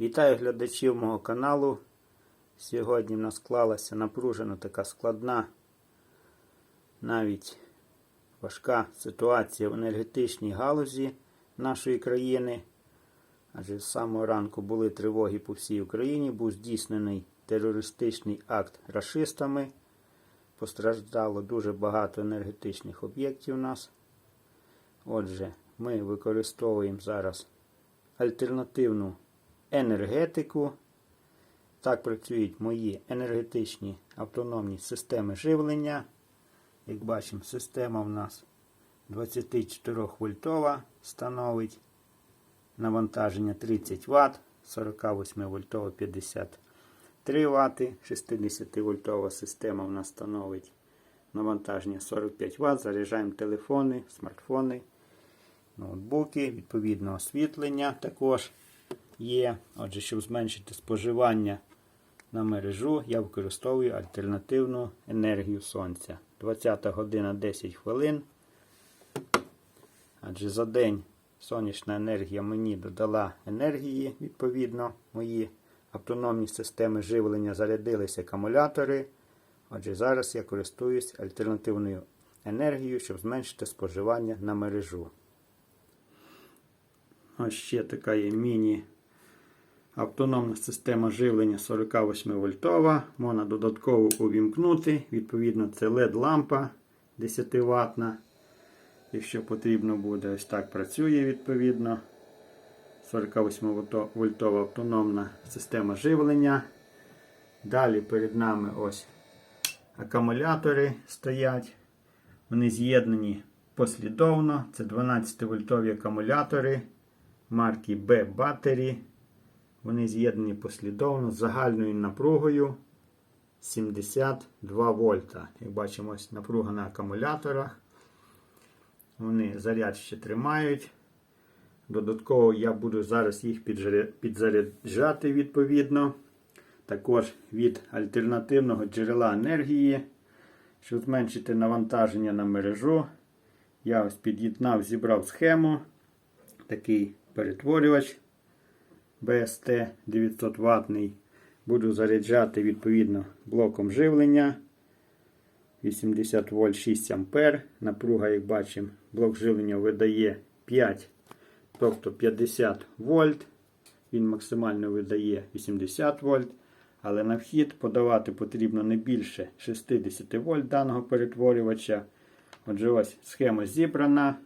Вітаю глядачів мого каналу. Сьогодні в нас склалася напружена така складна, навіть важка ситуація в енергетичній галузі нашої країни. Адже з самого ранку були тривоги по всій Україні, був здійснений терористичний акт рашистами. Постраждало дуже багато енергетичних об'єктів у нас. Отже, ми використовуємо зараз альтернативну енергетику. Так працюють мої енергетичні автономні системи живлення. Як бачимо, система в нас 24 вольтова становить навантаження 30 Вт, 48 вольтова 53 Вт, 60 вольтова система в нас становить навантаження 45 Вт. Заряджаємо телефони, смартфони, ноутбуки, відповідно освітлення також є. Отже, щоб зменшити споживання на мережу, я використовую альтернативну енергію сонця. 20 година 10 хвилин. Адже за день сонячна енергія мені додала енергії, відповідно, мої автономні системи живлення зарядилися акумулятори. Отже, зараз я користуюсь альтернативною енергією, щоб зменшити споживання на мережу. Ось ще така є міні автономна система живлення 48 вольтова. Можна додатково увімкнути. Відповідно, це LED-лампа 10 ватна. Якщо потрібно буде, ось так працює відповідно. 48 вольтова автономна система живлення. Далі перед нами ось акумулятори стоять. Вони з'єднані послідовно. Це 12 вольтові акумулятори марки B Battery. Вони з'єднані послідовно з загальною напругою 72 вольта. Як бачимо, ось напруга на акумуляторах. Вони заряд ще тримають. Додатково я буду зараз їх підзаряджати відповідно. Також від альтернативного джерела енергії. Щоб зменшити навантаження на мережу. Я ось під'єднав, зібрав схему. Такий перетворювач BST 900 ватний. Буду заряджати відповідно блоком живлення. 80 вольт 6 ампер. Напруга, як бачимо, блок живлення видає 5, тобто 50 вольт. Він максимально видає 80 вольт. Але на вхід подавати потрібно не більше 60 вольт даного перетворювача. Отже, ось схема зібрана.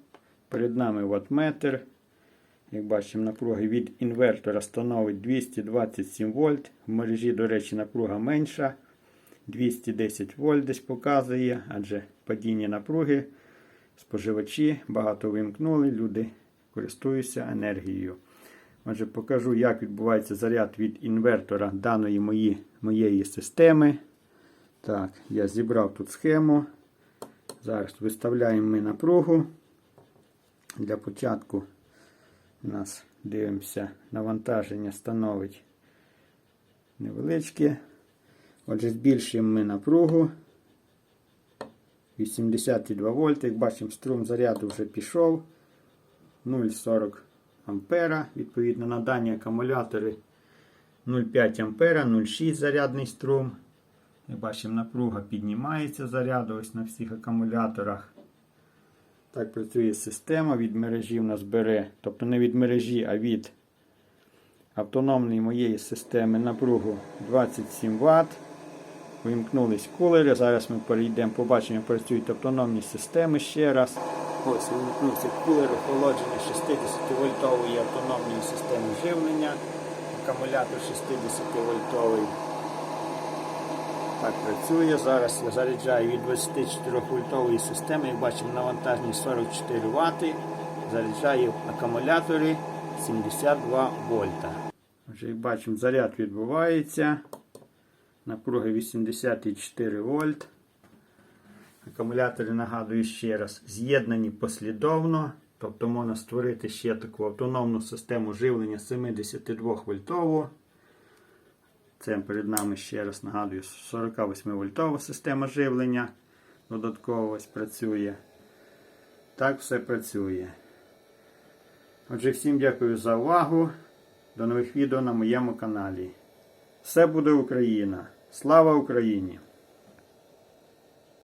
Перед нами ваттметр. Як бачимо, напруга від інвертора становить 227 вольт. В мережі, до речі, напруга менша. 210 вольт десь показує, адже падіння напруги. Споживачі багато вимкнули, люди користуються енергією. Отже, покажу, як відбувається заряд від інвертора даної мої, моєї системи. Так, я зібрав тут схему. Зараз виставляємо ми напругу. Для початку у нас дивимося, навантаження становить невеличке. Отже, збільшуємо ми напругу. 82 вольти. Як бачимо, струм заряду вже пішов. 0,40 ампера. Відповідно, на дані акумулятори 0,5 ампера, 0,6 зарядний струм. Як бачимо, напруга піднімається заряду ось на всіх акумуляторах. Так працює система, від мережі в нас бере, тобто не від мережі, а від автономної моєї системи напругу 27 Вт. Вимкнулись кулери. Зараз ми перейдемо, побачимо, як працюють автономні системи ще раз. Ось вимкнувся кулер охолодження 60-вольтової автономної системи живлення. Акумулятор 60-вольтовий. Так працює. Зараз я заряджаю від 24 вольтової системи, як бачимо, навантаження 44 Вт. Заряджаю акумулятори 72 вольта. Вже як бачимо, заряд відбувається. Напруга 84 вольт. Акумулятори, нагадую ще раз, з'єднані послідовно. Тобто можна створити ще таку автономну систему живлення 72 вольтову. Це перед нами ще раз нагадую 48 вольтова система живлення. Додатково ось працює. Так все працює. Отже, всім дякую за увагу. до нових відео на моєму каналі. Все буде Україна! Слава Україні!